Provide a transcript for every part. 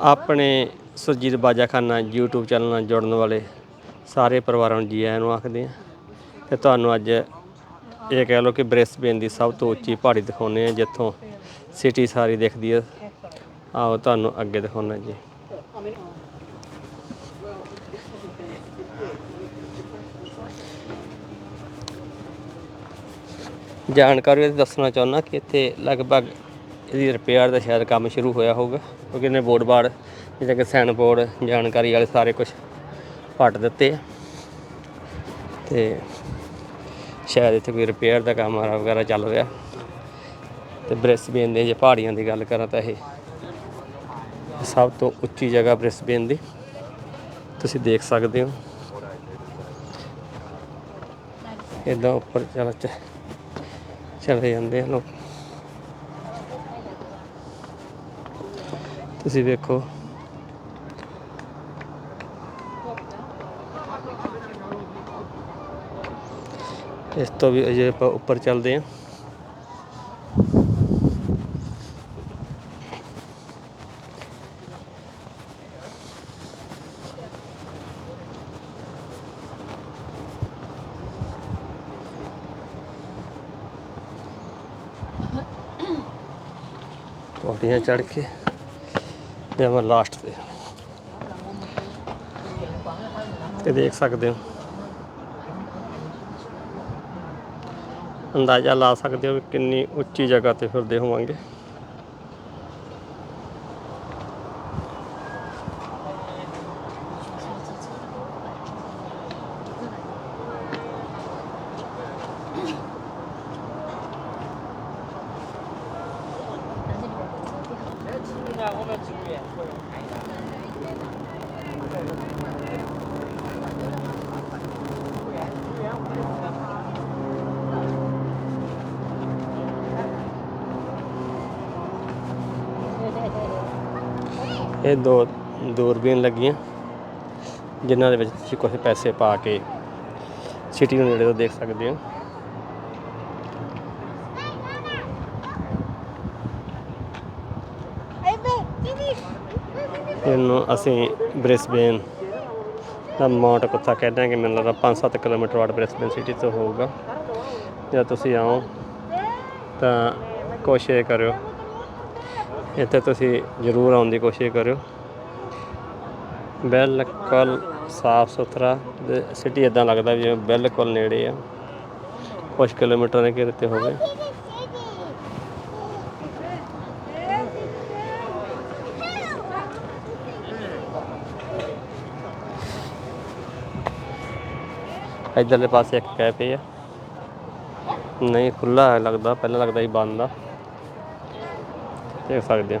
ਆਪਣੇ Surjit Bajakhana YouTube channel ਨਾਲ ਜੁੜਨ ਵਾਲੇ ਸਾਰੇ ਪਰਿਵਾਰਾਂ ਨੂੰ ਜੀ ਆਇਆਂ ਨੂੰ ਆਖਦੇ ਹਾਂ। ਤੇ ਤੁਹਾਨੂੰ ਅੱਜ ਇਹ ਕਹਿ ਲਓ ਕਿ ਬ੍ਰਿਸਬੇਨ ਦੀ ਸਭ ਤੋਂ ਉੱਚੀ ਪਹਾੜੀ ਦਿਖਾਉਂਦੇ ਆ ਜਿੱਥੋਂ ਸਿਟੀ ਸਾਰੀ ਦਿਖਦੀ ਆ। ਆਓ ਤੁਹਾਨੂੰ ਅੱਗੇ ਦਿਖਾਉਣਾ ਜੀ। ਜਾਣਕਾਰੀ ਦੱਸਣਾ ਚਾਹੁੰਦਾ ਕਿ ਇੱਥੇ ਲਗਭਗ ਇਹਦੀ ਰਿਪੇਅਰ ਦਾ ਸ਼ਾਇਦ ਕੰਮ ਸ਼ੁਰੂ ਹੋਇਆ ਹੋਊਗਾ, ਕਿਉਂਕਿ ਇਹਨੇ ਬੋਰਡ ਬਾਰਡ ਜਿਵੇਂ ਕਿ ਸਾਈਨ ਬੋਰਡ ਜਾਣਕਾਰੀ ਵਾਲੇ ਸਾਰੇ ਕੁਝ ਪੱਟ ਦਿੱਤੇ ਆ। ਤੇ ਸ਼ਾਇਦ ਇੱਥੇ ਕੋਈ ਰਿਪੇਅਰ ਦਾ ਕੰਮ ਆ ਵਗੈਰਾ ਚੱਲ ਰਿਹਾ। ਤੇ ਬ੍ਰਿਸਬੇਨ ਦੇ ਜੇ ਪਹਾੜੀਆਂ ਦੀ ਗੱਲ ਕਰਾਂ ਤਾਂ ਇਹ ਸਭ ਤੋਂ ਉੱਚੀ ਜਗ੍ਹਾ ਬ੍ਰਿਸਬੇਨ ਦੀ। ਤੁਸੀਂ ਦੇਖ ਸਕਦੇ ਹੋ। ਇਦਾਂ ਉੱਪਰ ਚਲ ਚਲੇ ਜਾਂਦੇ ਆ ਲੋਕ। ਤੁਸੀਂ ਵੇਖੋ। ਇਸ ਤੋਂ ਵੀ ਅਜੇ ਆਪਾਂ ਉੱਪਰ ਚੱਲਦੇ ਹਾਂ। ਪੌੜੀਆਂ ਚੜ੍ਹ ਕੇ ਜਾਵਾਂ ਲਾਸਟ ਤੇ। ਤੇ ਦੇਖ ਸਕਦੇ ਹੋ। ਅੰਦਾਜ਼ਾ ਲਾ ਸਕਦੇ ਹੋ ਵੀ ਕਿੰਨੀ ਉੱਚੀ ਜਗ੍ਹਾ ਤੇ ਫਿਰਦੇ ਹੋਵਾਂਗੇ। ਇਹ ਦੋ ਦੂਰਬੀਨ ਲੱਗੀਆਂ, ਜਿਨ੍ਹਾਂ ਦੇ ਵਿੱਚ ਤੁਸੀਂ ਕੁਝ ਪੈਸੇ ਪਾ ਕੇ ਸਿਟੀ ਨੂੰ ਨੇੜੇ ਤੋਂ ਦੇਖ ਸਕਦੇ ਹੋ। ਇਹਨੂੰ ਅਸੀਂ ਬ੍ਰਿਸਬੇਨ ਦਾ ਮਾਊਂਟ ਕੁੱਤਾ ਕਹਿੰਦੇ ਹਾਂ ਕਿ ਮੈਨੂੰ ਲੱਗਦਾ 5-7 ਕਿਲੋਮੀਟਰ ਵਾਟ ਬ੍ਰਿਸਬੇਨ ਸਿਟੀ ਤੋਂ ਹੋਊਗਾ। ਜਦ ਤੁਸੀਂ ਆਓ, ਤਾਂ ਕੋਸ਼ਿਸ਼ ਕਰਿਓ। ਇੱਥੇ ਤੁਸੀਂ ਜ਼ਰੂਰ ਆਉਣ ਦੀ ਕੋਸ਼ਿਸ਼ ਕਰਿਓ। ਬਿਲਕੁਲ ਸਾਫ਼ ਸੁਥਰਾ ਸਿਟੀ ਇਦਾਂ ਲੱਗਦਾ ਵੀ ਜਿਵੇਂ ਬਿਲਕੁਲ ਨੇੜੇ ਆ। ਕੁਝ ਕਿਲੋਮੀਟਰ ਦੇ ਘੇਰੇ ਤੇ ਹੋਵੇ। ਇਧਰਲੇ ਪਾਸੇ ਇੱਕ ਕੈਫੇ ਆ ਨਹੀਂ ਖੁੱਲਾ ਲੱਗਦਾ ਪਹਿਲਾਂ ਲੱਗਦਾ ਸੀ ਬੰਦ ਆ ਦੇਖ ਸਕਦੇ ਹੋ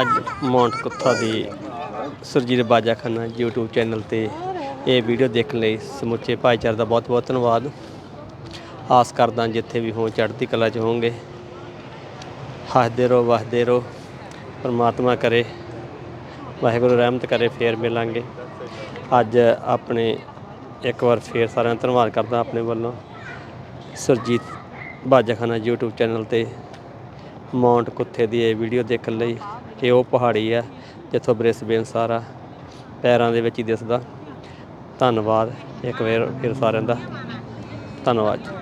ਅੱਜ ਮਾਉਂਟ ਕੁੱਥਾ ਦੀ ਸੁਰਜੀਤ ਬਾਜਾਖਾਨਾ YouTube ਚੈਨਲ ਤੇ ਇਹ ਵੀਡੀਓ ਦੇਖਣ ਲਈ ਸਮੁੱਚੇ ਭਾਈਚਾਰੇ ਦਾ ਬਹੁਤ ਬਹੁਤ ਧੰਨਵਾਦ। ਆਸ ਕਰਦਾ ਜਿੱਥੇ ਵੀ ਹੋ ਚੜ੍ਹਦੀ ਕਲਾ 'ਚ ਹੋਵੋਗੇ। ਹੱਸਦੇ ਰਹੋ, ਵਸਦੇ ਰਹੋ, ਪਰਮਾਤਮਾ ਕਰੇ, ਵਾਹਿਗੁਰੂ ਰਹਿਮਤ ਕਰੇ, ਫੇਰ ਮਿਲਾਂਗੇ। ਅੱਜ ਆਪਣੇ ਇੱਕ ਵਾਰ ਫੇਰ ਸਾਰਿਆਂ ਦਾ ਧੰਨਵਾਦ ਕਰਦਾ ਆਪਣੇ ਵੱਲੋਂ ਸੁਰਜੀਤ ਬਾਜਾਖਾਨਾ YouTube ਚੈਨਲ ਤੇ ਮਾਉਂਟ ਕੁੱਥੇ ਦੀ ਇਹ ਵੀਡੀਓ ਦੇਖਣ ਲਈ। ਇਹ ਉਹ ਪਹਾੜੀ ਹੈ ਜਿੱਥੋਂ ਬ੍ਰਿਸਬੇਨ ਸਾਰਾ ਪੈਰਾਂ ਦੇ ਵਿੱਚ ਹੀ ਦਿਸਦਾ। ਧੰਨਵਾਦ ਇੱਕ ਵਾਰ ਫਿਰ ਸਾਰਿਆਂ ਦਾ। ਧੰਨਵਾਦ ਜੀ।